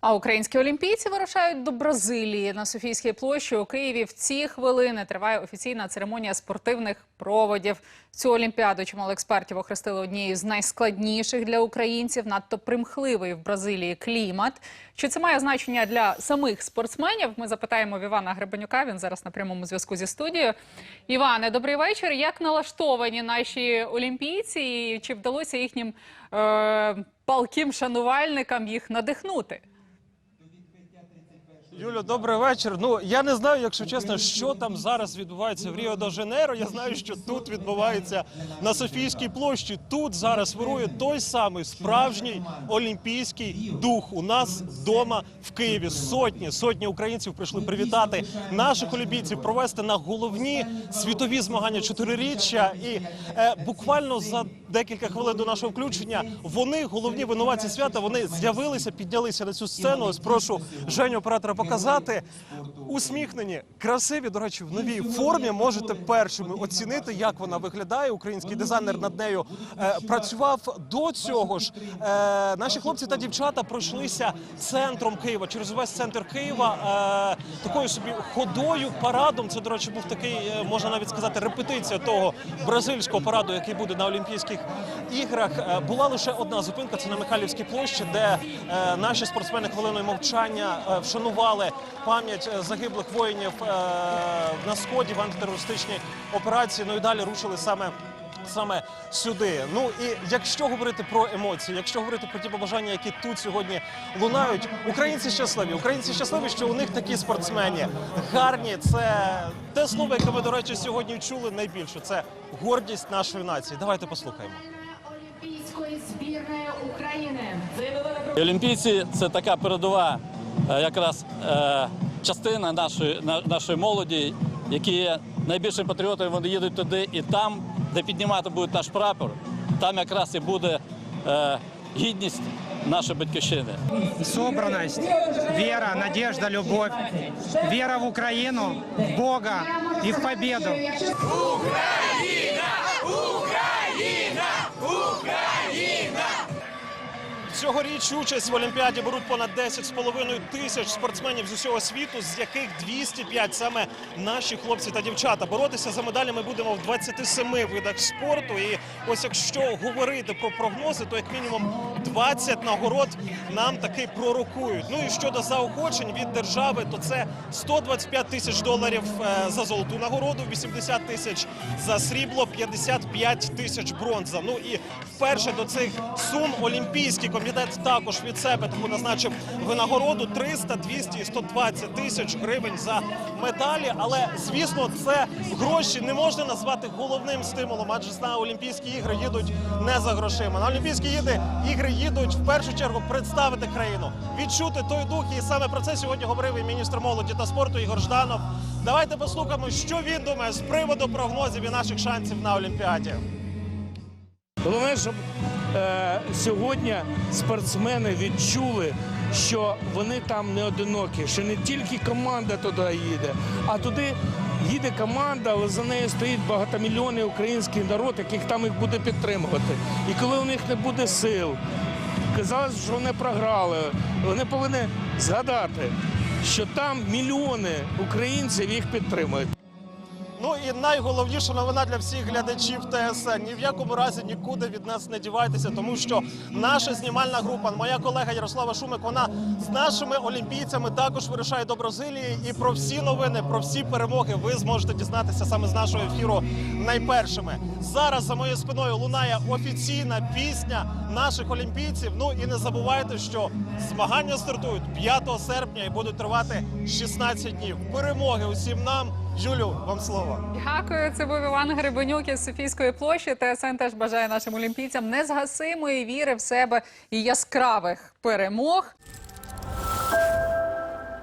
А українські олімпійці вирушають до Бразилії на Софійській площі у Києві. В ці хвилини триває офіційна церемонія спортивних проводів. Цю олімпіаду чимало експертів охрестили однією з найскладніших для українців. Надто примхливий в Бразилії клімат. Чи це має значення для самих спортсменів? Ми запитаємо в Івана Гребенюка. Він зараз на прямому зв'язку зі студією. Іване, добрий вечір. Як налаштовані наші олімпійці? І чи вдалося їхнім е, палким шанувальникам їх надихнути? Юлю, добрий вечір. Ну я не знаю, якщо чесно, що там зараз відбувається в Ріо де Жанейро. Я знаю, що тут відбувається на Софійській площі. Тут зараз вирує той самий справжній олімпійський дух. У нас вдома в Києві сотні сотні українців прийшли привітати наших олімпійців, провести на головні світові змагання чотириріччя. І е, буквально за декілька хвилин до нашого включення вони головні винуватці свята. Вони з'явилися, піднялися на цю сцену. Ось прошу Женю оператора показати. Усміхнені, красиві, до речі, в новій формі можете першими оцінити, як вона виглядає. Український дизайнер над нею е, працював до цього ж. Е, наші хлопці та дівчата пройшлися центром Києва через увесь центр Києва. Е, такою собі ходою, парадом. Це, до речі, був такий, е, можна навіть сказати, репетиція того бразильського параду, який буде на Олімпійських іграх. Е, була лише одна зупинка. Це на Михайлівській площі, де е, наші спортсмени хвилиною мовчання е, вшанували пам'ять е, загиблих воїнів е, на сході в антитерористичній операції. Ну і далі рушили саме. Саме сюди. Ну і якщо говорити про емоції, якщо говорити про ті побажання, які тут сьогодні лунають, українці щасливі. Українці щасливі, що у них такі спортсмені гарні. Це те слово, яке ми, до речі, сьогодні чули найбільше. Це гордість нашої нації. Давайте послухаємо. Олімпійської збірної України. Олімпійці це така передова якраз е, частина нашої, на- нашої молоді, які є найбільшими патріотами, вони їдуть туди і там, де піднімати будуть наш прапор, там якраз і буде е, гідність нашої батьківщини. собранность, вера, надежда, любовь, вера в Украину, в Бога и в победу. Цьогоріч участь в Олімпіаді беруть понад 10,5 тисяч спортсменів з усього світу, з яких 205 саме наші хлопці та дівчата. Боротися за медалі ми будемо в 27 видах спорту. І ось якщо говорити про прогнози, то як мінімум 20 нагород нам таки пророкують. Ну і щодо заохочень від держави, то це 125 тисяч доларів е, за золоту нагороду, 80 тисяч за срібло, 55 тисяч бронза. Ну і вперше до цих сум Олімпійський комітет також від себе таку назначив винагороду 300, 200 і 120 тисяч гривень за медалі. Але звісно, це гроші не можна назвати головним стимулом, адже на Олімпійські ігри їдуть не за грошима. На Олімпійські ігри, їдуть в першу чергу представити країну, відчути той дух. І саме про це сьогодні говорив і міністр молоді та спорту Ігор Жданов. Давайте послухаємо, що він думає з приводу прогнозів і наших шансів на Олімпіаді. Головне, щоб сьогодні спортсмени відчули, що вони там не одинокі, що не тільки команда туди їде, а туди їде команда, але за нею стоїть багатомільйонний український народ, яких там їх буде підтримувати. І коли у них не буде сил, казалось, що вони програли, вони повинні згадати, що там мільйони українців їх підтримують. Ну і найголовніша новина для всіх глядачів ТСН. Ні в якому разі нікуди від нас не дівайтеся, тому що наша знімальна група, моя колега Ярослава Шумик, вона з нашими олімпійцями також вирушає до Бразилії. І про всі новини, про всі перемоги ви зможете дізнатися саме з нашого ефіру найпершими. Зараз за моєю спиною лунає офіційна пісня наших олімпійців. Ну і не забувайте, що змагання стартують 5 серпня і будуть тривати 16 днів. Перемоги усім нам. Юлю, вам слово. Дякую. Це був Іван Гребенюк із Софійської площі. ТСН теж бажає нашим олімпійцям незгасимої віри в себе і яскравих перемог.